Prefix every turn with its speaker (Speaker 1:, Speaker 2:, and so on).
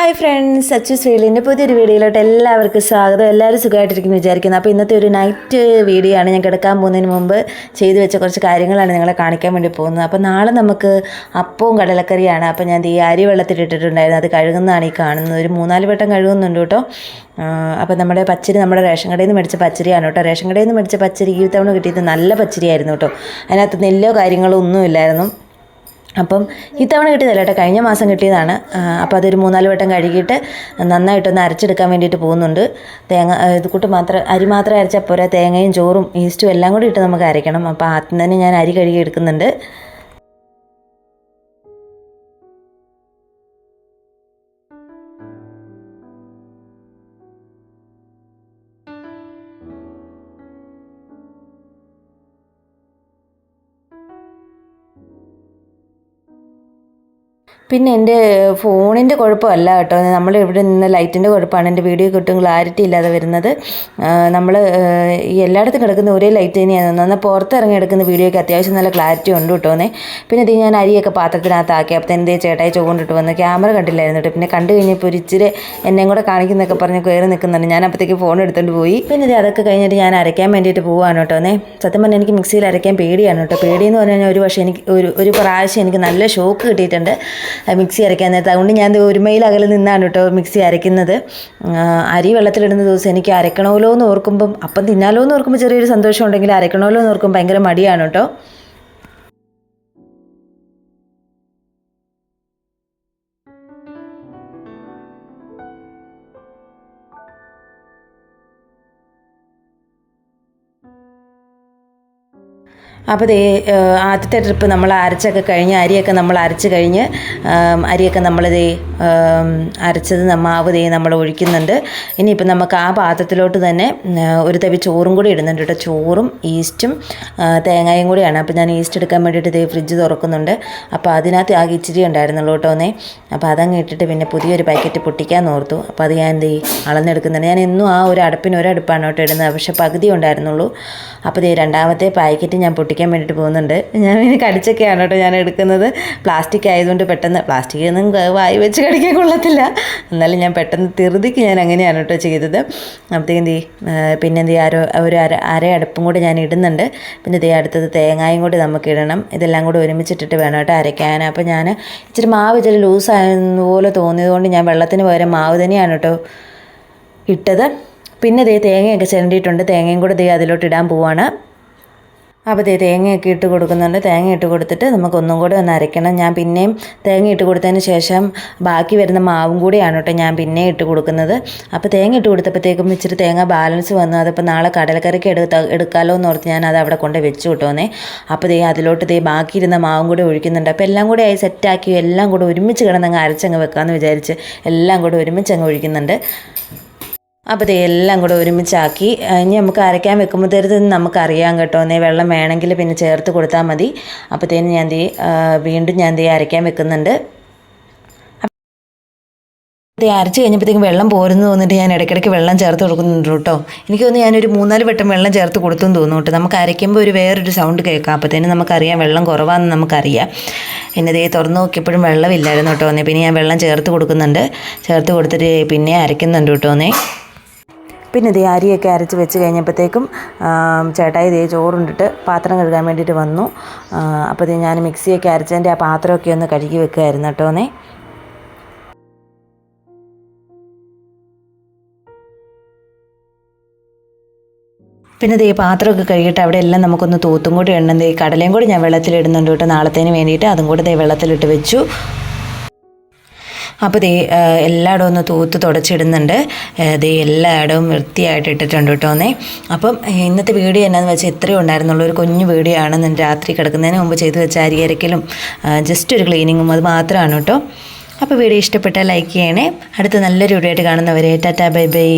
Speaker 1: Hi friends Achu ശ്രീലിന്റെ പുതിയൊരു വീഡിയോയിലോട്ട് എല്ലാവർക്കും സ്വാഗതം. എല്ലാവരും സുഖമായിട്ടിരിക്കുന്നു വിചാരിക്കുന്നു. അപ്പോൾ ഇന്നത്തെ ഒരു നൈറ്റ് വീഡിയോ ആണ് ഞാൻ കിടക്കാൻ പോകുന്നതിന് മുമ്പ് ചെയ്തു വെച്ച കുറച്ച് കാര്യങ്ങളാണ് നിങ്ങളെ കാണിക്കാൻ വേണ്ടി പോകുന്നത്. അപ്പോൾ നാളെ നമുക്ക് അപ്പവും കടലക്കറിയാണ്. അപ്പോൾ ഞാൻ ഈ അരി വെള്ളത്തിലിട്ടിട്ടുണ്ടായിരുന്നു അത് കഴുകുന്നതാണ് ഈ കാണുന്നത്. ഒരു മൂന്നാൽ വട്ടം കഴുകുന്നുണ്ട് കേട്ടോ. അപ്പോൾ നമ്മുടെ പച്ചരി നമ്മുടെ റേഷൻ കടയിൽ നിന്ന് മേടിച്ച പച്ചരിയാണ് കേട്ടോ. റേഷൻ കടയിൽ നിന്ന് മേടിച്ച പച്ചരി ഈ തവണ കിട്ടിയത് നല്ല പച്ചരിയായിരുന്നു കേട്ടോ. അതിനകത്ത് നെല്ലോ കാര്യങ്ങളോ ഒന്നും ഇല്ലായിരുന്നു അപ്പം ഇത്തവണ കിട്ടിയതല്ല കേട്ടോ. കഴിഞ്ഞ മാസം കിട്ടിയതാണ്. അപ്പം അപ്പോൾ അതൊരു മൂന്നാൽ വട്ടം കഴുകിയിട്ട് നന്നായിട്ടൊന്ന് അരച്ചെടുക്കാൻ വേണ്ടിയിട്ട് പോകുന്നുണ്ട്. തേങ്ങ ഇത് കൂട്ട് മാത്രം അരി മാത്രം അരച്ചാൽ പോരാ. തേങ്ങയും ചോറും ഈസ്റ്റും എല്ലാം കൂടി ഇട്ട് നമുക്ക് അരയ്ക്കണം. അപ്പോൾ ആദ്യം തന്നെ ഞാൻ അരി കഴുകി എടുക്കുന്നുണ്ട്. പിന്നെ എന്റെ ഫോണിന്റെ കുഴപ്പമല്ല കേട്ടോ. നമ്മൾ ഇവിടെ നിന്ന് ലൈറ്റിന്റെ കുഴപ്പമാണ്. എന്റെ വീഡിയോ കിട്ടും ക്ലാരിറ്റി ഇല്ലാതെ വരുന്നത്. നമ്മൾ എല്ലായിടത്തും കിടക്കുന്ന ഒരേ ലൈറ്റ് തന്നെയാണ്. എന്നാൽ പുറത്തിറങ്ങി എടുക്കുന്ന വീഡിയോയ്ക്ക് അത്യാവശ്യം നല്ല ക്ലാരിറ്റി ഉണ്ട് കിട്ടുമെന്നേ പിന്നെ ഇത് ഞാൻ അരിയൊക്കെ പാത്രത്തിനകത്താക്കി അപ്പോൾ എന്തേ ചേട്ടായി ചോണ്ടിട്ട് വന്ന് ക്യാമറ കണ്ടില്ലായിരുന്നു പിന്നെ കണ്ടു കഴിഞ്ഞപ്പോൾ ഒരു ഇച്ചിരി എന്നെയും കൂടെ കാണിക്കുന്നൊക്കെ പറഞ്ഞ് കയറി നിൽക്കുന്നുണ്ട്. ഞാൻ അപ്പോഴത്തേക്ക് ഫോൺ എടുത്തുകൊണ്ട് പോയി. പിന്നെ ഇത് അതൊക്കെ കഴിഞ്ഞിട്ട് ഞാൻ അരയ്ക്കാൻ വേണ്ടിയിട്ട് പോവാണ് കേട്ടോ എന്നേ. സത്യം പറഞ്ഞാൽ എനിക്ക് മിക്സിയിൽ അരയ്ക്കാൻ പേടിയാണ് കേട്ടോ. പേടിയെന്ന് പറഞ്ഞാൽ ഒരു പക്ഷേ എനിക്ക് ഒരു ഒരു പ്രാവശ്യം എനിക്ക് നല്ല ഷോക്ക് കിട്ടിയിട്ടുണ്ട്. മിക്സി അരയ്ക്കാൻ നേരത്തെ. അതുകൊണ്ട് ഞാൻ ഒരു മൈൽ അകലെ നിന്നാണ് കേട്ടോ മിക്സി അരയ്ക്കുന്നത്. അരി വെള്ളത്തിലിടുന്ന ദിവസം എനിക്ക് അരക്കണമല്ലോ എന്ന് ഓർക്കുമ്പം അപ്പം തിന്നാലോ എന്ന് ഓർക്കുമ്പോൾ ചെറിയൊരു സന്തോഷം ഉണ്ടെങ്കിൽ അരക്കണമല്ലോ എന്ന് ഓർക്കുമ്പോൾ ഭയങ്കര മടിയാണ് കേട്ടോ. അപ്പോൾ ദേ ആദ്യത്തെ ട്രിപ്പ് നമ്മൾ അരച്ചൊക്കെ കഴിഞ്ഞ് അരിയൊക്കെ നമ്മൾ അരച്ച് കഴിഞ്ഞ് ആം, അരിയൊക്കെ നമ്മൾ ദേ ആം, അരച്ചത് മാവ് ദേ നമ്മൾ ഒഴിക്കുന്നുണ്ട്. ഇനിയിപ്പോൾ നമുക്ക് ആ പാത്രത്തിലോട്ട് തന്നെ ഒരു തവി ചോറും കൂടി ഇടുന്നുണ്ട് കേട്ടോ. ചോറും ഈസ്റ്റും തേങ്ങയും കൂടിയാണ്. അപ്പോൾ ഞാൻ ഈസ്റ്റ് എടുക്കാൻ വേണ്ടിയിട്ട് ദേ ഫ്രിഡ്ജ് തുറക്കുന്നുണ്ട്. അപ്പോൾ അതിനകത്ത് ആകെ ഇച്ചിരി ഉണ്ടായിരുന്നുള്ളൂ കേട്ടോ ഒന്നേ. അപ്പോൾ അതങ്ങ് ഇട്ടിട്ട് പിന്നെ പുതിയൊരു പാക്കറ്റ് പൊട്ടിക്കാൻ ഓർത്തു. അപ്പോൾ അത് ഞാൻ ദേ അളന്നെടുക്കുന്നുണ്ട്. ഞാൻ എന്നും ആ ഒരു അടുപ്പിന് ഒരടുപ്പാണ് കേട്ടോ ഇടുന്നത്. പക്ഷേ പകുതി ഉണ്ടായിരുന്നുള്ളൂ. അപ്പോൾ ദേ രണ്ടാമത്തെ പാക്കറ്റ് ഞാൻ പൊട്ടിക്കാൻ വേണ്ടിയിട്ട് പോകുന്നുണ്ട്. ഞാൻ ഇനി കടിച്ചൊക്കെയാണ് കേട്ടോ ഞാൻ എടുക്കുന്നത്. പ്ലാസ്റ്റിക് ആയതുകൊണ്ട് പെട്ടെന്ന് പ്ലാസ്റ്റിക് ഒന്നും വായി വെച്ച് കടിക്കാൻ കൊള്ളത്തില്ല. എന്നാലും ഞാൻ പെട്ടെന്ന് തിറുതിക്ക് ഞാൻ അങ്ങനെയാണ് കേട്ടോ ചെയ്തത്. അപ്പോഴത്തേക്കും ദീ പിന്നെ ദേ ഒരു അര അര അടുപ്പും കൂടി ഞാൻ ഇടുന്നുണ്ട്. പിന്നെ ദേ അടുത്തത് തേങ്ങായും കൂടി നമുക്ക് ഇടണം. ഇതെല്ലാം കൂടി ഒരുമിച്ചിട്ടിട്ട് വേണം കേട്ടോ അരയ്ക്കാൻ. അപ്പോൾ ഞാൻ ഇച്ചിരി മാവ് ഇച്ചിരി ലൂസായതുപോലെ തോന്നിയതുകൊണ്ട് ഞാൻ വെള്ളത്തിന് പകരം മാവ് തന്നെയാണ് കേട്ടോ ഇട്ടത്. പിന്നെ ദേ തേങ്ങയൊക്കെ ചിരണ്ടിയിട്ടുണ്ട്. തേങ്ങയും കൂടെ ദേ അതിലോട്ട് ഇടാൻ പോവാണ്. അപ്പോൾ ദേ തേങ്ങയൊക്കെ ഇട്ട് കൊടുക്കുന്നുണ്ട്. തേങ്ങ ഇട്ട് കൊടുത്തിട്ട് നമുക്കൊന്നും കൂടെ ഒന്ന് അരയ്ക്കണം. ഞാൻ പിന്നെയും തേങ്ങ ഇട്ട് കൊടുത്തതിന് ശേഷം ബാക്കി വരുന്ന മാവും കൂടിയാണ് കേട്ടോ ഞാൻ പിന്നെ ഇട്ട് കൊടുക്കുന്നത്. അപ്പോൾ തേങ്ങ ഇട്ട് കൊടുത്തപ്പോഴത്തേക്കും ഇച്ചിരി തേങ്ങ ബാലൻസ് വന്നു. അതിപ്പോൾ നാളെ കടലക്കറിക്ക് എടുത്ത എടുക്കാമല്ലോ എന്ന് ഓർത്ത് ഞാൻ അത് അവിടെ കൊണ്ട് വെച്ച് കിട്ടുമെന്നേ അപ്പോൾ ദേ അതിലോട്ട് ദേ ബാക്കി ഇരുന്ന മാവും കൂടി ഒഴിക്കുന്നുണ്ട്. അപ്പോൾ എല്ലാം കൂടി ആയി സെറ്റാക്കി. എല്ലാം കൂടെ ഒരുമിച്ച് കിടന്നങ്ങ് അരച്ചങ്ങ് വെക്കാമെന്ന് വിചാരിച്ച് എല്ലാം കൂടെ ഒരുമിച്ച് അങ്ങ് ഒഴിക്കുന്നുണ്ട്. അപ്പോൾ ഇതെല്ലാം കൂടെ ഒരുമിച്ചാക്കി. ഇനി നമുക്ക് അരയ്ക്കാൻ വെക്കുമ്പോഴത്തേക്കും നമുക്കറിയാം കേട്ടോ. എന്നേ വെള്ളം വേണമെങ്കിൽ പിന്നെ ചേർത്ത് കൊടുത്താൽ മതി. അപ്പോഴത്തേന് ഞാൻ ദേ വീണ്ടും ഞാൻ ദേ അരയ്ക്കാൻ വെക്കുന്നുണ്ട്. ഇത് അരച്ച് കഴിഞ്ഞപ്പോഴത്തേക്കും വെള്ളം പോരുന്നു തോന്നിട്ട് ഞാൻ ഇടയ്ക്കിടയ്ക്ക് വെള്ളം ചേർത്ത് കൊടുക്കുന്നുണ്ട് കേട്ടോ. എനിക്ക് തോന്നുന്നു ഞാനൊരു മൂന്നാൽ വട്ടം വെള്ളം ചേർത്ത് കൊടുത്തു തോന്നുന്നു കേട്ടോ. നമുക്ക് അരയ്ക്കുമ്പോൾ ഒരു വേറൊരു സൗണ്ട് കേൾക്കാം. അപ്പോഴത്തേനും നമുക്കറിയാം വെള്ളം കുറവാണെന്ന് നമുക്കറിയാം. പിന്നെ ദേ തുറന്ന് നോക്കിയപ്പോഴും വെള്ളമില്ലായിരുന്നു കേട്ടോ. പിന്നെ ഞാൻ വെള്ളം ചേർത്ത് കൊടുക്കുന്നുണ്ട്. ചേർത്ത് കൊടുത്തിട്ട് പിന്നെ അരയ്ക്കുന്നുണ്ട് കേട്ടോ. എന്നേ പിന്നെ ദേ അരിയൊക്കെ അരച്ച് വെച്ച് കഴിഞ്ഞപ്പോഴത്തേക്കും ചേട്ടായി ദേ ചോറുണ്ടിട്ട് പാത്രം കഴുകാൻ വേണ്ടിയിട്ട് വന്നു. അപ്പോൾ ഞാൻ മിക്സിയൊക്കെ അരച്ചതിന്റെ ആ പാത്രമൊക്കെ ഒന്ന് കഴുകി വെക്കുമായിരുന്നു കേട്ടോന്നേ പിന്നെ ദേ പാത്രമൊക്കെ കഴുകിയിട്ട് അവിടെ എല്ലാം നമുക്കൊന്ന് തൂത്തും കൂടി ഇടണം ദേ കടലയും കൂടി ഞാൻ വെള്ളത്തിലിടുന്നുണ്ട് കേട്ടോ നാളത്തേന് വേണ്ടിയിട്ട്. അതും കൂടി ദേ വെള്ളത്തിലിട്ട് വെച്ചു. അപ്പോൾ ദേ എല്ലായിടവും ഒന്ന് തൂത്ത് തുടച്ചിടുന്നുണ്ട്. ദേ എല്ലായിടവും വൃത്തിയായിട്ട് ഇട്ടിട്ടുണ്ട് കേട്ടോന്നേ അപ്പം ഇന്നത്തെ വീഡിയോ എന്നാന്ന് വെച്ചാൽ ഇത്രയും ഉണ്ടായിരുന്നുള്ളൂ. ഒരു കുഞ്ഞു വീഡിയോ ആണ് രാത്രി കിടക്കുന്നതിന് മുമ്പ് ചെയ്ത് വെച്ച അരിയരക്കലും ജസ്റ്റ് ഒരു ക്ലീനിങ്ങും അത് മാത്രമാണ് കേട്ടോ. അപ്പോൾ വീഡിയോ ഇഷ്ടപ്പെട്ടാൽ ലൈക്ക് ചെയ്യണേ. അടുത്ത നല്ലൊരു വീഡിയോ ആയിട്ട് കാണുന്നവരെ ടാറ്റാ ബൈ ബൈ.